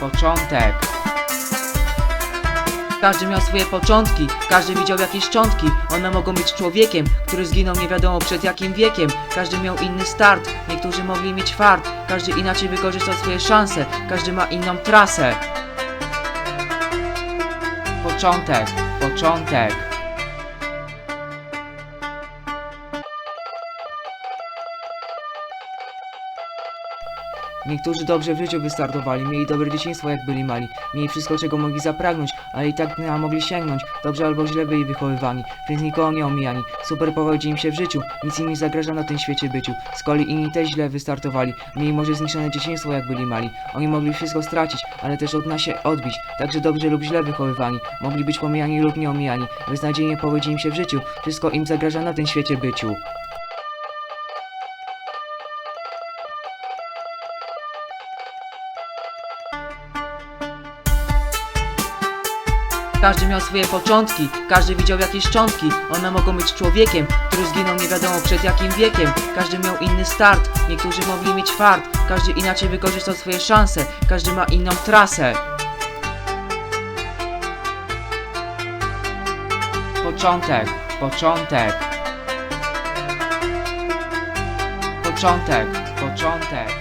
początek. Każdy miał swoje początki, każdy widział jakieś szczątki. One mogą być człowiekiem, który zginął nie wiadomo przed jakim wiekiem. Każdy miał inny start, niektórzy mogli mieć fart. Każdy inaczej wykorzystał swoje szanse, każdy ma inną trasę. Początek, początek. Niektórzy dobrze w życiu wystartowali, mieli dobre dzieciństwo jak byli mali, mieli wszystko czego mogli zapragnąć, ale i tak nie mogli sięgnąć, dobrze albo źle byli wychowywani, więc nikogo nie omijani, super powodzi im się w życiu, nic im nie zagraża na tym świecie byciu, z kolei inni też źle wystartowali, mieli może zniszczone dzieciństwo jak byli mali, oni mogli wszystko stracić, ale też od nas się odbić, także dobrze lub źle wychowywani, mogli być pomijani lub nie omijani, beznadziejnie powodzi im się w życiu, wszystko im zagraża na tym świecie byciu. Każdy miał swoje początki, każdy widział jakieś szczątki. One mogą być człowiekiem, który zginął nie wiadomo przed jakim wiekiem. Każdy miał inny start, niektórzy mogli mieć fart. Każdy inaczej wykorzystał swoje szanse, każdy ma inną trasę. Początek, początek. Początek, początek.